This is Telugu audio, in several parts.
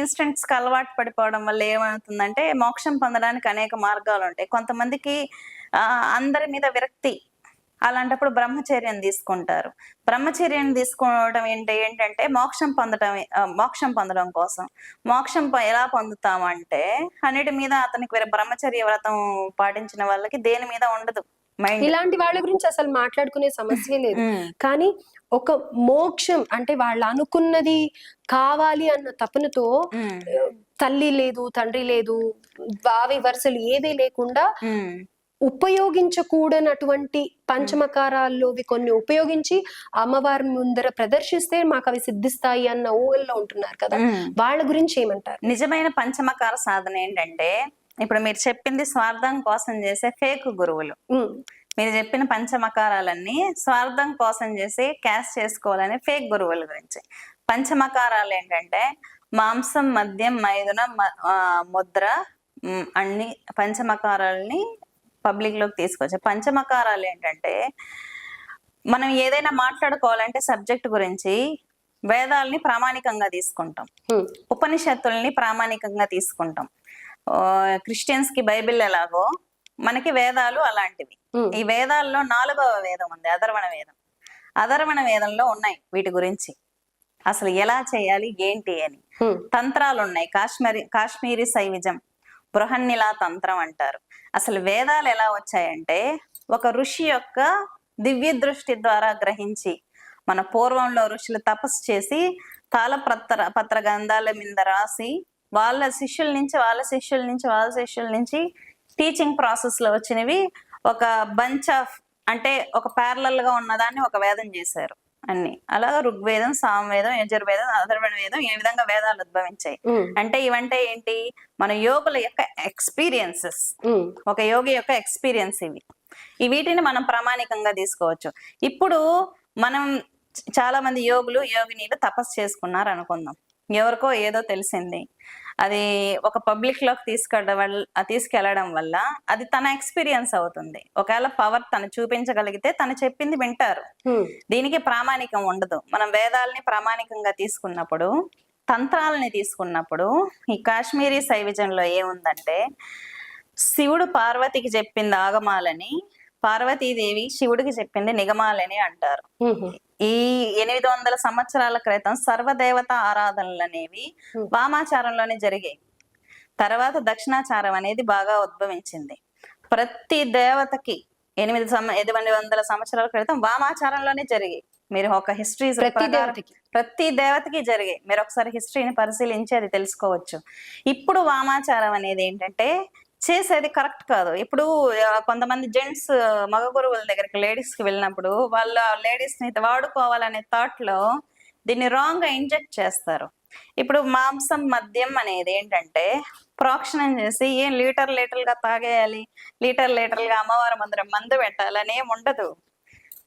ఇన్స్టెంట్స్కి అలవాటు పడిపోవడం వల్ల ఏమవుతుందంటే మోక్షం పొందడానికి అనేక మార్గాలు ఉంటాయి. కొంతమందికి ఆ, అందరి మీద విరక్తి అలాంటప్పుడు బ్రహ్మచర్యం తీసుకుంటారు. బ్రహ్మచర్యం తీసుకోవడం ఏంటి ఏంటంటే మోక్షం పొందడం మోక్షం పొందడం కోసం. మోక్షం ఎలా పొందుతామంటే అన్నిటి మీద అతనికి వేరే బ్రహ్మచర్య వ్రతం పాటించిన వాళ్ళకి దేని మీద ఉండదు. ఇలాంటి వాళ్ళ గురించి అసలు మాట్లాడుకునే సమస్య లేదు. కానీ ఒక మోక్షం అంటే వాళ్ళు అనుకున్నది కావాలి అన్న తపనతో తల్లి లేదు తండ్రి లేదు బావి వరుసలు ఏవీ లేకుండా ఉపయోగించకూడనటువంటి పంచమకారాల్లో ఇవి కొన్ని ఉపయోగించి అమ్మవారి ముందర ప్రదర్శిస్తే మాకు అవి సిద్ధిస్తాయి అన్న ఊహల్లో ఉంటున్నారు కదా. వాళ్ళ గురించి ఏమంటారు? నిజమైన పంచమకార సాధన ఏంటంటే ఇప్పుడు మీరు చెప్పింది స్వార్థం కోసం చేసే ఫేక్ గురువులు. మీరు చెప్పిన పంచమకారాలన్నీ స్వార్థం కోసం చేసి క్యాష్ చేసుకోవాలని ఫేక్ గురువుల గురించి. పంచమకారాలు ఏంటంటే మాంసం మద్యం మైదునం ముద్ర అన్ని పంచమకారాలని పబ్లిక్లోకి తీసుకొచ్చాయి పంచమకారాలు ఏంటంటే మనం ఏదైనా మాట్లాడుకోవాలంటే సబ్జెక్ట్ గురించి వేదాలని ప్రామాణికంగా తీసుకుంటాం. ఉపనిషత్తుల్ని ప్రామాణికంగా తీసుకుంటాం. క్రిస్టియన్స్కి బైబిల్ ఎలాగో మనకి వేదాలు అలాంటివి. ఈ వేదాల్లో నాలుగవ వేదం ఉంది అధర్వణ వేదం. అధర్వణ వేదంలో ఉన్నాయి వీటి గురించి. అసలు ఎలా చేయాలి ఏంటి అని. తంత్రాలు ఉన్నాయి కాశ్మీరీ కాశ్మీరీ శైవిజం బృహన్నిలా తంత్రం అంటారు. అసలు వేదాలు ఎలా వచ్చాయంటే ఒక ఋషి యొక్క దివ్య దృష్టి ద్వారా గ్రహించి మన పూర్వంలో ఋషులు తపస్సు చేసి తాళపత్ర పత్ర గంధాల మీద రాసి వాళ్ళ శిష్యుల నుంచి వాళ్ళ శిష్యుల నుంచి వాళ్ళ శిష్యుల నుంచి టీచింగ్ ప్రాసెస్లో వచ్చినవి ఒక బంచ్ ఆఫ్ అంటే ఒక ప్యారలల్గా ఉన్నదాన్ని ఒక వేదం చేశారు అన్ని. అలాగా ఋగ్వేదం సామవేదం యజుర్వేదం అధర్వణ వేదం ఈ విధంగా వేదాలు ఉద్భవించాయి. అంటే ఇవంటే ఏంటి? మన యోగుల యొక్క ఎక్స్పీరియన్సెస్ ఒక యోగి యొక్క ఎక్స్పీరియన్స్ ఇవి. ఈ వీటిని మనం ప్రామాణికంగా తీసుకోవచ్చు. ఇప్పుడు మనం చాలా మంది యోగులు యోగినీలు తపస్సు చేసుకున్నారు అనుకుందాం. ఎవరికో ఏదో తెలిసింది. అది ఒక పబ్లిక్లోకి తీసుకెళ్ళడం తీసుకెళ్ళడం వల్ల అది తన ఎక్స్పీరియన్స్ అవుతుంది. ఒకవేళ పవర్ తను చూపించగలిగితే తను చెప్పింది వింటారు. దీనికి ప్రామాణికం ఉండదు. మనం వేదాలని ప్రామాణికంగా తీసుకున్నప్పుడు తంత్రాలని తీసుకున్నప్పుడు ఈ కాశ్మీరీ శైవిజంలో ఏముందంటే శివుడు పార్వతికి చెప్పింది ఆగమాలని పార్వతీదేవి శివుడికి చెప్పింది నిగమాలని అంటారు. ఈ ఎనిమిది వందల సంవత్సరాల క్రితం సర్వదేవత ఆరాధనలు అనేవి. వామాచారంలోనే జరిగాయి. తర్వాత దక్షిణాచారం అనేది బాగా ఉద్భవించింది. ప్రతి దేవతకి ఎనిమిది సమ ఎనిమిది వందల సంవత్సరాల క్రితం వామాచారంలోనే జరిగాయి. మీరు ఒక హిస్టరీ ప్రతి దేవతకి. ప్రతి దేవతకి జరిగాయి. మీరు ఒకసారి హిస్టరీని పరిశీలించి అది తెలుసుకోవచ్చు. ఇప్పుడు వామాచారం అనేది ఏంటంటే చేసేది కరెక్ట్ కాదు. ఇప్పుడు కొంతమంది జెంట్స్ మగ గురువుల దగ్గరికి లేడీస్కి వెళ్ళినప్పుడు వాళ్ళ లేడీస్ని వాడుకోవాలనే థాట్లో దీన్ని రాంగ్గా ఇంజెక్ట్ చేస్తారు. ఇప్పుడు మాంసం మద్యం అనేది ఏంటంటే ప్రోక్షణం చేసి ఏం లీటర్ లీటర్గా తాగేయాలి? లీటర్ లీటర్గా అమ్మవారి ముందర మందు పెట్టాలని ఏం ఉండదు.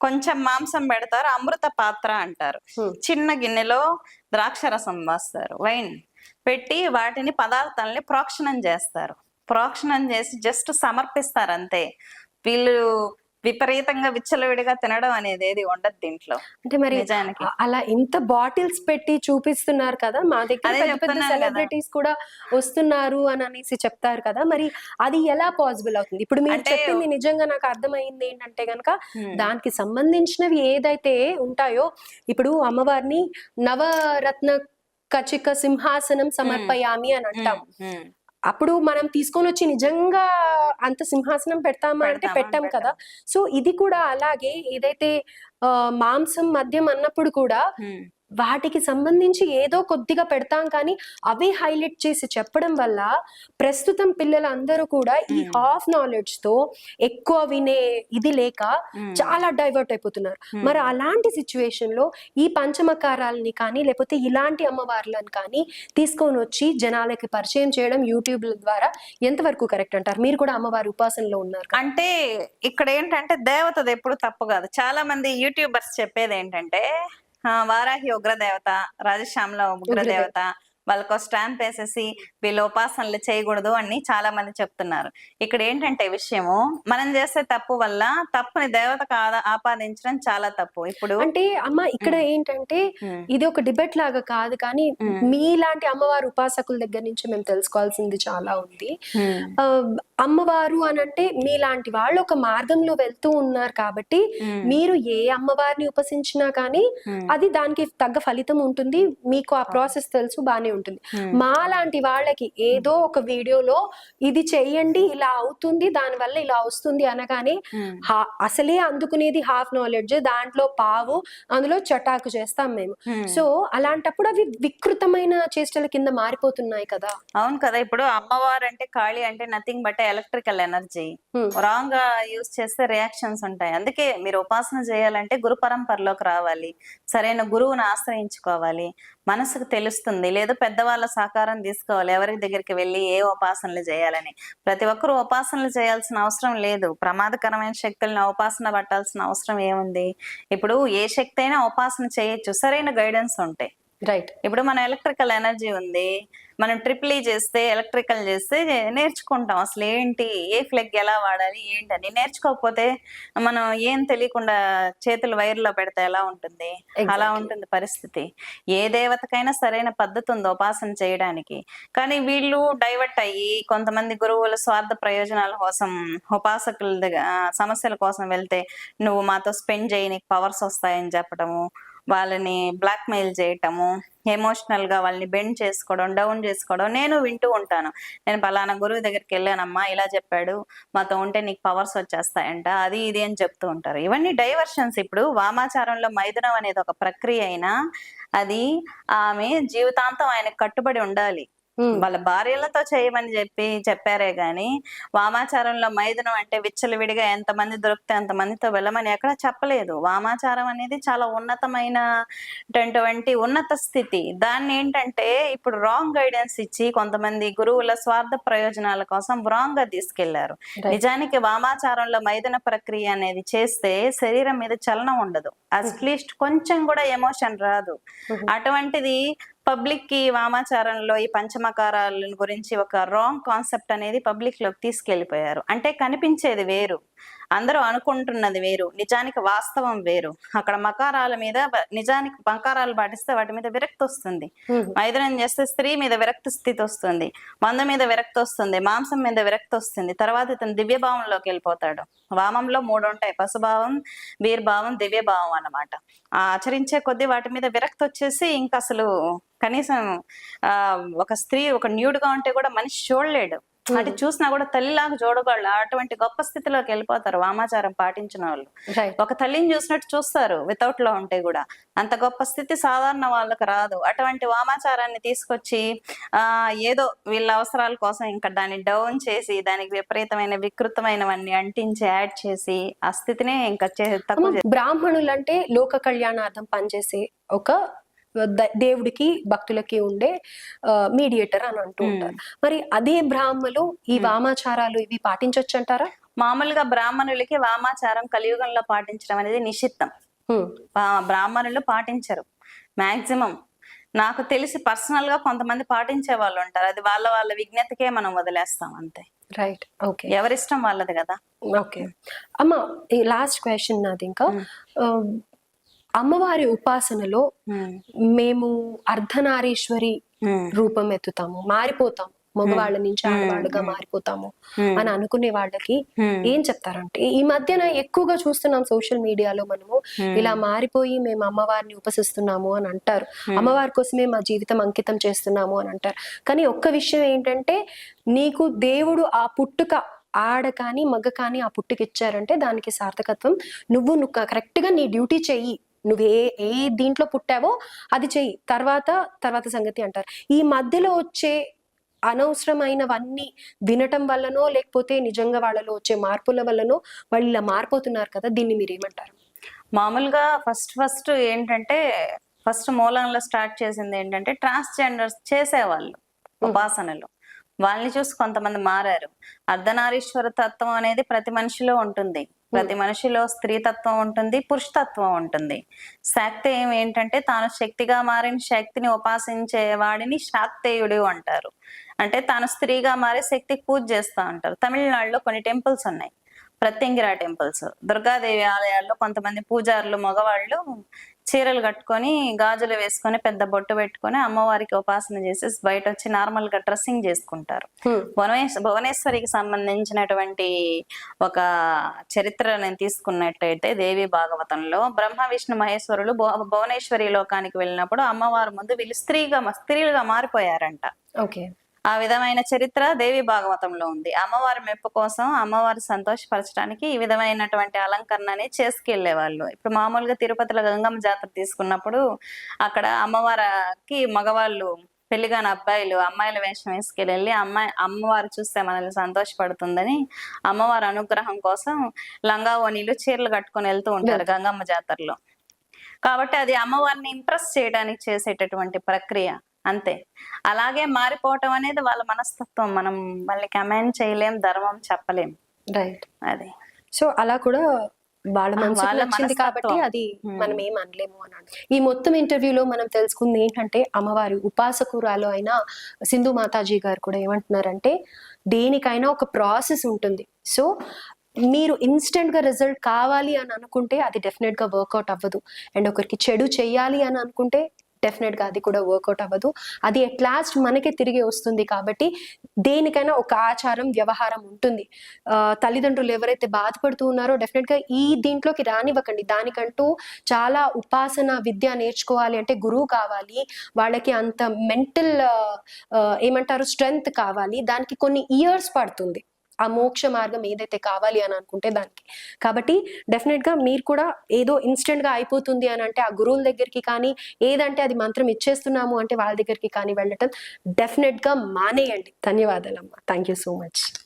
కొంచెం మాంసం పెడతారు అమృత పాత్ర అంటారు. చిన్న గిన్నెలో ద్రాక్ష రసం వేస్తారు వైన్. పెట్టి వాటిని పదార్థాలని ప్రోక్షణం చేస్తారు. ప్రోక్షణం చేసి జస్ట్ సమర్పిస్తారు అంతే వీళ్ళు విపరీతంగా విచ్చలవిడిగా తినడం అనేది ఏది ఉండదు దీంట్లో. అంటే మరి నిజానికి. అలా ఇంత బాటిల్స్ పెట్టి చూపిస్తున్నారు కదా మా దగ్గర. సెలబ్రిటీస్ కూడా వస్తున్నారు అని అనేసి చెప్తారు కదా మరి అది ఎలా పాసిబుల్ అవుతుంది? ఇప్పుడు మీరు చెప్పింది నిజంగా నాకు అర్థమైంది ఏంటంటే గనక. దానికి సంబంధించినవి ఏదైతే ఉంటాయో ఇప్పుడు అమ్మవారిని నవరత్న కచిక సింహాసనం సమర్పయామి అని అంటాం. అప్పుడు మనం తీసుకొని వచ్చి నిజంగా అంత సింహాసనం పెడతామా అంటే? పెట్టాం కదా సో ఇది కూడా అలాగే ఏదైతే ఆ, మాంసం మద్యం అన్నప్పుడు కూడా. వాటికి సంబంధించి ఏదో కొద్దిగా పెడతాం కానీ అవి హైలైట్ చేసి చెప్పడం వల్ల ప్రస్తుతం పిల్లలందరూ కూడా ఈ. హాఫ్ నాలెడ్జ్తో ఎక్కువ వినే ఇది లేక. చాలా డైవర్ట్ అయిపోతున్నారు. మరి అలాంటి సిచ్యువేషన్లో ఈ పంచమకారాలని కానీ లేకపోతే ఇలాంటి అమ్మవార్లను కానీ తీసుకొని వచ్చి జనాలకి పరిచయం చేయడం యూట్యూబ్ ద్వారా ఎంతవరకు కరెక్ట్ అంటారు మీరు కూడా అమ్మవారి ఉపాసనలో ఉన్నారు. అంటే ఇక్కడ ఏంటంటే దేవతది ఎప్పుడు తప్పు కాదు చాలా మంది యూట్యూబర్స్ చెప్పేది ఏంటంటే వారాహి ఉగ్రదేవత రాజశ్యామల ఉగ్రదేవత వాళ్ళకు స్టాంప్ వేసేసి వీళ్ళు ఉపాసనలు చేయకూడదు అని చాలా మంది చెప్తున్నారు. ఇక్కడ ఏంటంటే విషయము మనం చేసే తప్పు వల్ల తప్పుని దేవతకు ఆదా- ఆపాదించడం చాలా తప్పు. ఇప్పుడు అంటే అమ్మ ఇక్కడ ఏంటంటే ఇది ఒక డిబేట్ లాగా కాదు కానీ. మీలాంటి అమ్మవారు ఉపాసకుల దగ్గర నుంచి మేము తెలుసుకోవాల్సింది చాలా ఉంది. అమ్మవారు అని అంటే మీలాంటి వాళ్ళు ఒక మార్గంలో వెళ్తూ ఉన్నారు కాబట్టి మీరు ఏ అమ్మవారిని ఉపసించినా కానీ అది దానికి తగ్గ ఫలితం ఉంటుంది. మీకు ఆ ప్రాసెస్ తెలుసు బానే ఉంటుంది. మా లాంటి వాళ్ళకి ఏదో ఒక వీడియోలో ఇది చెయ్యండి ఇలా అవుతుంది దాని వల్ల ఇలా వస్తుంది అనగానే అసలే అందుకునేది హాఫ్ నాలెడ్జ్ దాంట్లో పావు అందులో చటాకు చేస్తాం మేము. సో అలాంటప్పుడు అవి వికృతమైన చేష్టల కింద మారిపోతున్నాయి కదా. అవును కదా ఇప్పుడు అమ్మవారు అంటే కాళీ అంటే నథింగ్ బట్ ఎలక్ట్రికల్ ఎనర్జీ. రాంగ్గా యూజ్ చేస్తే రియాక్షన్స్ ఉంటాయి. అందుకే మీరు ఉపాసన చేయాలంటే గురు పరంపరలోకి రావాలి. సరైన గురువుని ఆశ్రయించుకోవాలి. మనసుకు తెలుస్తుంది. లేదా పెద్దవాళ్ళ సహకారం తీసుకోవాలి. ఎవరి దగ్గరికి వెళ్ళి ఏ ఉపాసనలు చేయాలని. ప్రతి ఒక్కరూ ఉపాసనలు చేయాల్సిన అవసరం లేదు. ప్రమాదకరమైన శక్తులను ఉపాసన పట్టాల్సిన అవసరం ఏముంది? ఇప్పుడు ఏ శక్తి అయినా ఉపాసన చేయొచ్చు. సరైన గైడెన్స్ ఉంటే. రైట్ ఇప్పుడు మన ఎలక్ట్రికల్ ఎనర్జీ ఉంది. మనం ట్రిపుల్ ఈ చేస్తే ఎలక్ట్రికల్ చేస్తే నేర్చుకుంటాం. అసలు ఏంటి? ఏ ఫ్లెగ్ ఎలా వాడాలి? ఏంటని. నేర్చుకోకపోతే మనం ఏం తెలియకుండా చేతులు వైర్లో పెడితే ఎలా ఉంటుంది? అలా. ఉంటుంది పరిస్థితి. ఏ దేవతకైనా సరైన పద్ధతి ఉంది ఉపాసన చేయడానికి. కానీ వీళ్ళు డైవర్ట్ అయ్యి కొంతమంది గురువుల స్వార్థ ప్రయోజనాల కోసం ఉపాసకుల సమస్యల కోసం వెళ్తే నువ్వు మాతో స్పెండ్ చేయి నీకు పవర్స్ వస్తాయని చెప్పడము వాళ్ళని బ్లాక్మెయిల్ చేయటము ఎమోషనల్గా వాళ్ళని బెండ్ చేసుకోవడం డౌన్ చేసుకోవడం నేను వింటూ ఉంటాను. నేను పలానా గురువు దగ్గరికి వెళ్ళానమ్మా ఇలా చెప్పాడు మాతో ఉంటే నీకు పవర్స్ వచ్చేస్తాయంట అది ఇది అని చెప్తూ ఉంటారు. ఇవన్నీ డైవర్షన్స్ ఇప్పుడు వామాచారంలో మైథునం అనేది ఒక ప్రక్రియ అయినా అది ఆమె జీవితాంతం ఆయనకు కట్టుబడి ఉండాలి. వాళ్ళ భార్యలతో చేయమని చెప్పి చెప్పారే గాని వామాచారంలో మైథునం అంటే విచ్చలవిడిగా ఎంతమంది దొరికితే అంతమందితో వెళ్ళమని ఎక్కడ చెప్పలేదు. వామాచారం అనేది చాలా ఉన్నతమైనటువంటి ఉన్నత స్థితి. దాన్ని ఏంటంటే ఇప్పుడు రాంగ్ గైడెన్స్ ఇచ్చి కొంతమంది గురువుల స్వార్థ ప్రయోజనాల కోసం రాంగ్గా తీసుకెళ్ళారు. నిజానికి వామాచారంలో మైదన ప్రక్రియ అనేది చేస్తే శరీరం మీద చలనం ఉండదు. అట్లీస్ట్ కొంచెం కూడా ఎమోషన్ రాదు. అటువంటిది పబ్లిక్కి వామాచారంలో ఈ పంచమకారాల గురించి ఒక రాంగ్ కాన్సెప్ట్ అనేది పబ్లిక్లోకి తీసుకెళ్ళిపోయారు అంటే కనిపించేది వేరు. అందరూ అనుకుంటున్నది వేరు. నిజానికి వాస్తవం వేరు. అక్కడ మకారాల మీద నిజానికి మకారాలు పాటిస్తే వాటి మీద విరక్తి వస్తుంది. మైథునం చేస్తే స్త్రీ మీద విరక్తి స్థితి వస్తుంది. మందు మీద విరక్తి వస్తుంది. మాంసం మీద విరక్తి వస్తుంది. తర్వాత ఇతను దివ్యభావంలోకి వెళ్ళిపోతాడు. వామంలో మూడు ఉంటాయి పశుభావం వీర్భావం దివ్యభావం అన్నమాట. ఆ ఆచరించే కొద్దీ వాటి మీద విరక్తి వచ్చేసి ఇంకా అసలు కనీసం ఆ ఒక స్త్రీ ఒక న్యూడ్గా ఉంటే కూడా మనిషి చూడలేడు. అంటే చూసినా కూడా తల్లిలాగా చూడగలడు అటువంటి గొప్ప స్థితిలోకి వెళ్ళిపోతారు వామాచారం పాటించిన వాళ్ళు. ఒక తల్లిని చూసినట్టు చూస్తారు వితౌట్లో ఉంటే కూడా. అంత గొప్ప స్థితి సాధారణ వాళ్ళకి రాదు. అటువంటి వామాచారాన్ని తీసుకొచ్చి ఆ ఏదో వీళ్ళ అవసరాల కోసం ఇంకా దాన్ని డౌన్ చేసి దానికి విపరీతమైన వికృతమైనవన్నీ అంటించి యాడ్ చేసి ఆ స్థితినే ఇంకా బ్రాహ్మణులు అంటే లోక కళ్యాణార్థం పనిచేసే ఒక దేవుడికి భక్తులకి ఉండే మీడియేటర్ అని అంటూ ఉంటారు. మరి అదే బ్రాహ్మలు ఈ వామాచారాలు ఇవి పాటించొచ్చు అంటారా మామూలుగా బ్రాహ్మణులకి వామాచారం కలియుగంలో పాటించడం అనేది నిషిద్ధం. బ్రాహ్మణులు పాటించరు. మాక్సిమం. నాకు తెలిసి పర్సనల్గా కొంతమంది పాటించే వాళ్ళు ఉంటారు. అది వాళ్ళ వాళ్ళ విజ్ఞతకే మనం వదిలేస్తాం అంతే. రైట్ ఓకే ఎవరిష్టం వాళ్ళది కదా. ఓకే అమ్మ ఈ లాస్ట్ క్వశ్చన్ నాది ఇంకా. అమ్మవారి ఉపాసనలో మేము అర్ధనారీశ్వరి రూపం ఎత్తుతాము మారిపోతాము మగవాళ్ళ నుంచి ఆడవాళ్ళుగా మారిపోతాము అని అనుకునే వాళ్ళకి ఏం చెప్తారంటే ఈ మధ్యన ఎక్కువగా చూస్తున్నాం సోషల్ మీడియాలో మనము ఇలా మారిపోయి మేము అమ్మవారిని ఉపసిస్తున్నాము అని అంటారు. అమ్మవారి కోసమే మా జీవితం అంకితం చేస్తున్నాము అని అంటారు. కానీ ఒక్క విషయం ఏంటంటే నీకు దేవుడు ఆ పుట్టుక ఆడ కానీ మగ కానీ ఆ పుట్టుక ఇచ్చారంటే దానికి సార్థకత్వం నువ్వు నువ్వు కరెక్ట్గా నీ డ్యూటీ చెయ్యి. నువ్వు ఏ ఏ దీంట్లో పుట్టావో అది చెయ్యి. తర్వాత తర్వాత సంగతి అంటారు. ఈ మధ్యలో వచ్చే అనవసరమైనవన్నీ వినటం వల్లనో లేకపోతే నిజంగా వాళ్ళలో వచ్చే మార్పుల వల్లనో వాళ్ళు ఇలా మారిపోతున్నారు కదా దీన్ని మీరు ఏమంటారు? మామూలుగా ఫస్ట్ ఫస్ట్ ఏంటంటే ఫస్ట్ మూలంలో స్టార్ట్ చేసింది ఏంటంటే ట్రాన్స్జెండర్స్ చేసేవాళ్ళు ఉపాసనలు వాళ్ళని చూసి కొంతమంది మారారు. అర్ధనారీశ్వర తత్వం అనేది ప్రతి మనిషిలో ఉంటుంది. ప్రతి మనిషిలో స్త్రీతత్వం ఉంటుంది పురుషతత్వం ఉంటుంది. శక్తి ఏంటంటే తాను శక్తిగా మారిన శక్తిని ఉపాసించే వాడిని శాక్తేయుడు అంటారు. అంటే తాను స్త్రీగా మారి శక్తికి పూజ చేస్తూ ఉంటారు తమిళనాడులో కొన్ని టెంపుల్స్ ఉన్నాయి. ప్రత్యంగిరా టెంపుల్స్. దుర్గాదేవి ఆలయాల్లో కొంతమంది పూజారులు మగవాళ్ళు చీరలు కట్టుకొని గాజులు వేసుకొని పెద్ద బొట్టు పెట్టుకొని అమ్మవారికి ఉపాసన చేసి బయట వచ్చి నార్మల్గా డ్రెస్సింగ్ చేసుకుంటారు. భువనేశ్వ భువనేశ్వరికి సంబంధించినటువంటి ఒక చరిత్ర నేను తీసుకున్నట్టయితే దేవి భాగవతంలో బ్రహ్మ విష్ణు మహేశ్వరులు భువ- భువనేశ్వరి లోకానికి వెళ్ళినప్పుడు అమ్మవారి ముందు వీళ్ళు స్త్రీగా స్త్రీలుగా మారిపోయారంట. ఓకే. ఆ విధమైన చరిత్ర దేవి భాగవతంలో ఉంది. అమ్మవారి మెప్పు కోసం అమ్మవారి సంతోషపరచడానికి ఈ విధమైనటువంటి అలంకరణని చేసుకెళ్ళే వాళ్ళు ఇప్పుడు మామూలుగా తిరుపతిలో గంగమ్మ జాతర తీసుకున్నప్పుడు అక్కడ అమ్మవారికి మగవాళ్ళు పెళ్ళిగాని అబ్బాయిలు అమ్మాయిల వేషం వేసుకెళ్ళి అమ్మాయి అమ్మవారు చూస్తే మనల్ని సంతోషపడుతుందని అమ్మవారి అనుగ్రహం కోసం లంగా ఓనీలు చీరలు కట్టుకొని వెళ్తూ ఉంటారు గంగమ్మ జాతరలో. కాబట్టి అది అమ్మవారిని ఇంప్రెస్ చేయడానికి చేసేటటువంటి ప్రక్రియ. అంతే. అలాగే మారిపోవటం అనేది వాళ్ళ మనస్తత్వం. మనం వాళ్ళకి కమెంట్ చేయలేం ధర్మం చెప్పలేం. రైట్. అది. సో అలా కూడా వాళ్ళ మనసుకు నచ్చింది కాబట్టి. అది. మనం ఏం అనలేము అని అంటారు. ఈ మొత్తం ఇంటర్వ్యూలో మనం తెలుసుకుంది ఏంటంటే అమ్మవారి ఉపాసకురాలు అయిన సింధు మాతాజీ గారు కూడా ఏమంటున్నారంటే దేనికైనా ఒక ప్రాసెస్ ఉంటుంది. సో మీరు ఇన్స్టెంట్గా రిజల్ట్ కావాలి అని అనుకుంటే అది డెఫినెట్గా వర్కౌట్ అవ్వదు. అండ్ ఒకరికి చెడు చెయ్యాలి అని అనుకుంటే డెఫినెట్గా అది కూడా వర్కౌట్ అవ్వదు. అది అట్ లాస్ట్ మనకే తిరిగి వస్తుంది కాబట్టి దేనికైనా ఒక ఆచారం వ్యవహారం ఉంటుంది. ఆ, తల్లిదండ్రులు ఎవరైతే బాధపడుతూ ఉన్నారో డెఫినెట్గా ఈ దీంట్లోకి రానివ్వకండి. దానికంటూ చాలా ఉపాసన విద్య నేర్చుకోవాలి అంటే గురువు కావాలి. వాళ్ళకి అంత మెంటల్ ఏమంటారు స్ట్రెంగ్త్ కావాలి. దానికి కొన్ని ఇయర్స్ పడుతుంది. ఆ మోక్ష మార్గం ఏదైతే కావాలి అని అనుకుంటే దానికి. కాబట్టి డెఫినెట్గా మీరు కూడా ఏదో ఇన్స్టెంట్గా అయిపోతుంది అని అంటే ఆ గురువుల దగ్గరికి కానీ ఏదంటే అది మంత్రం ఇచ్చేస్తున్నాము అంటే వాళ్ళ దగ్గరికి కానీ వెళ్ళటం డెఫినెట్గా మానేయండి. ధన్యవాదాలమ్మా. Thank you so much.